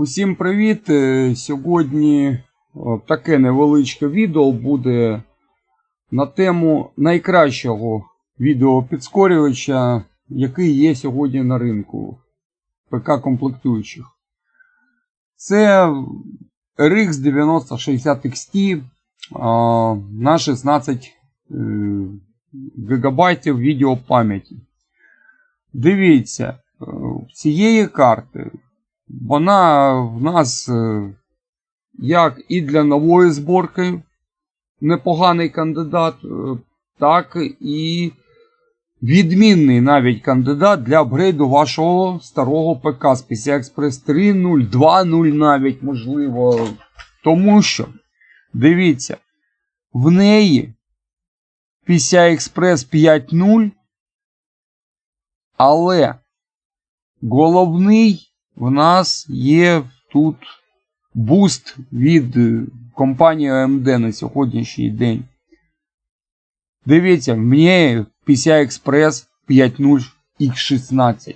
Усім привіт! Е, Сьогодні таке невеличке відео буде на тему найкращого відеопідскорювача, який є сьогодні на ринку ПК комплектуючих. Це RX 9060 XT на 16 е, гігабайтів відеопам'яті. Дивіться, е, цієї карти вона в нас е, як і для нової зборки непоганий кандидат, е, так і відмінний навіть кандидат для апгрейду вашого старого ПК з PCI Express 3.0, 2.0 навіть можливо. Тому що, дивіться, в неї PCI Express 5.0, але головний в нас є тут буст від е, компанії AMD на сьогоднішній день. Дивіться, в мене PCI Express 5.0 X16.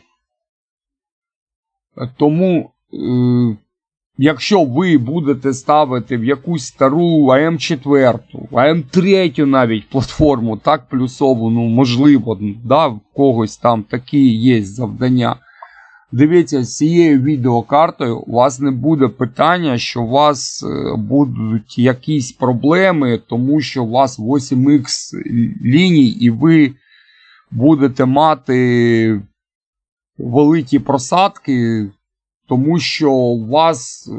Тому, е, якщо ви будете ставити в якусь стару AM4, AM3 навіть платформу, так плюсову, ну можливо, да, в когось там такі є завдання. Дивіться, з цією відеокартою у вас не буде питання, що у вас е, будуть якісь проблеми, тому що у вас 8Х ліній, і ви будете мати великі просадки, тому що у вас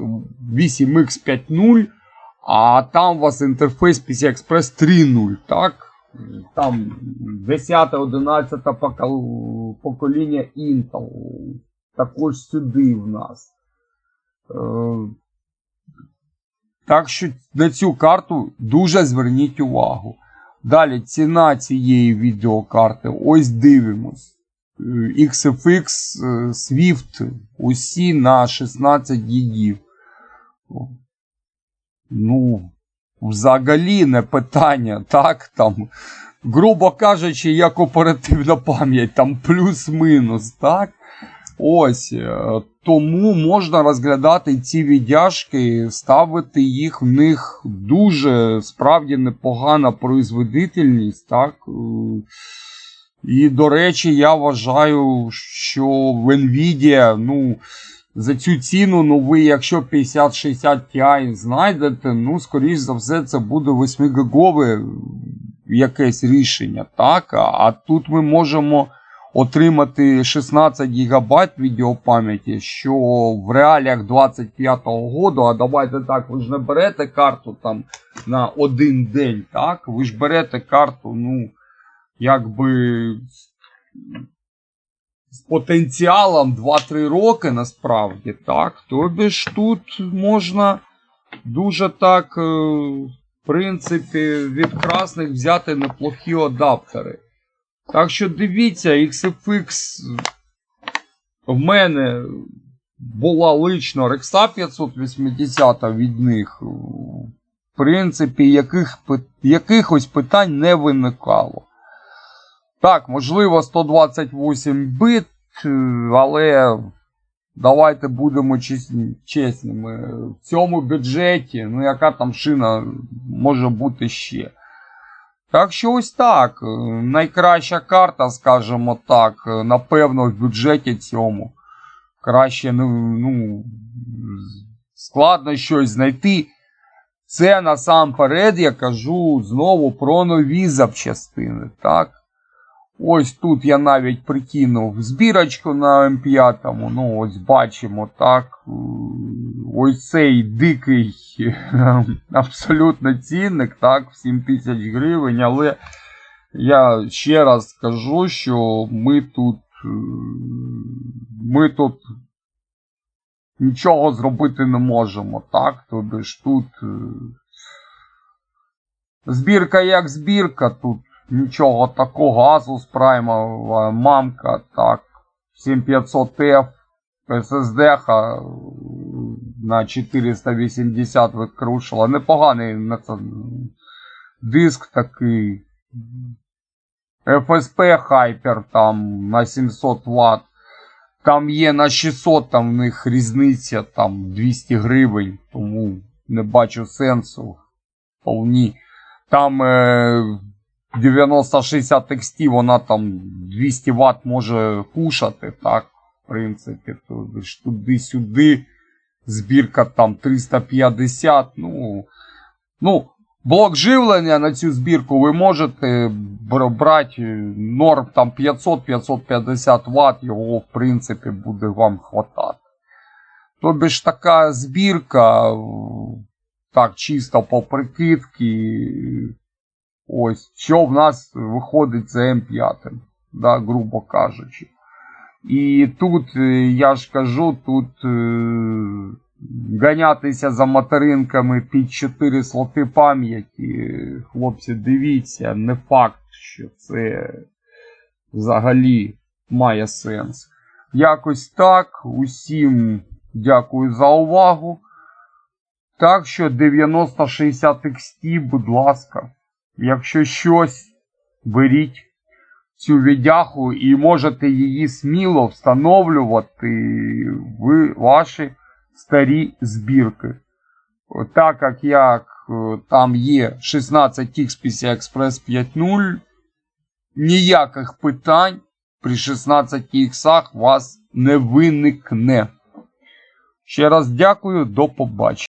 8Х 5.0, а там у вас інтерфейс PCI Express 3.0, так? Там 10-11 покоління Intel також сюди в нас. Е, так що на цю карту дуже зверніть увагу. Далі ціна цієї відеокарти. Ось дивимось. Е, XFX е, Swift усі на 16 гігів. Ну, взагалі не питання, так? Там, грубо кажучи, як оперативна пам'ять, там плюс-мінус, так? Ось е, тому можна розглядати ці віддяжки, ставити їх в них дуже справді непогана производительність. так. Е, І, до речі, я вважаю, що в Nvidia, ну, за цю ціну, ну ви, якщо 5060 Ti знайдете, ну, скоріш за все, це буде 8 гігове якесь рішення. так. А тут ми можемо отримати 16 ГБ відеопам'яті, що в реаліях 25-го году, а давайте так, ви ж не берете карту там на один день, так? Ви ж берете карту, ну, якби з потенціалом 2-3 роки насправді, так? Тобі ж тут можна дуже так, е, в принципі, від красних взяти неплохі адаптери. Так що дивіться, XFX в мене була лично Rexa 580 від них. В принципі, яких, якихось питань не виникало. Так, можливо, 128 бит, але давайте будемо чесними. В цьому бюджеті, ну яка там шина може бути ще? Так що ось так. Найкраща карта, скажімо так, напевно, в бюджеті цьому. Краще, ну, ну, складно щось знайти. Це насамперед я кажу знову про нові запчастини. так. Ось тут я навіть прикинув збірочку на М5. Ну, ось бачимо, так. Ось цей дикий абсолютно цінник, так, в 7 тисяч гривень, але я ще раз скажу, що ми тут ми тут нічого зробити не можемо, так? Тобі ж тут збірка як збірка, тут нічого такого, Asus Prime, мамка, так, 7500F, SSD на 480 викрушила. Непоганий диск такий. FSP Hyper там на 700 Вт. Там є на 600, там в них різниця там 200 гривень, тому не бачу сенсу. Повні. Там е, 90-60 текстів, вона там 200 Вт може кушати, так, в принципі, туди-сюди. Збірка там 350. Ну, ну, блок живлення на цю збірку ви можете брати норм там 500-550 Вт, його в принципі буде вам хватати. Тобі ж така збірка, е, так, чисто по прикидці, ось, що в нас виходить за М5, да, грубо кажучи. І тут, е, я ж кажу, тут е, ганятися за материнками під 4 слоти пам'яті, хлопці, дивіться, не факт, що це взагалі має сенс. Якось так. Усім дякую за увагу. Так що 90-60 текстів, будь ласка, якщо щось, беріть цю віддяху і можете її сміло встановлювати в ваші старі збірки. Так як, як е, там є 16 x PCI Express 5.0, ніяких питань при 16 іксах вас не виникне. Ще раз дякую, до побачення.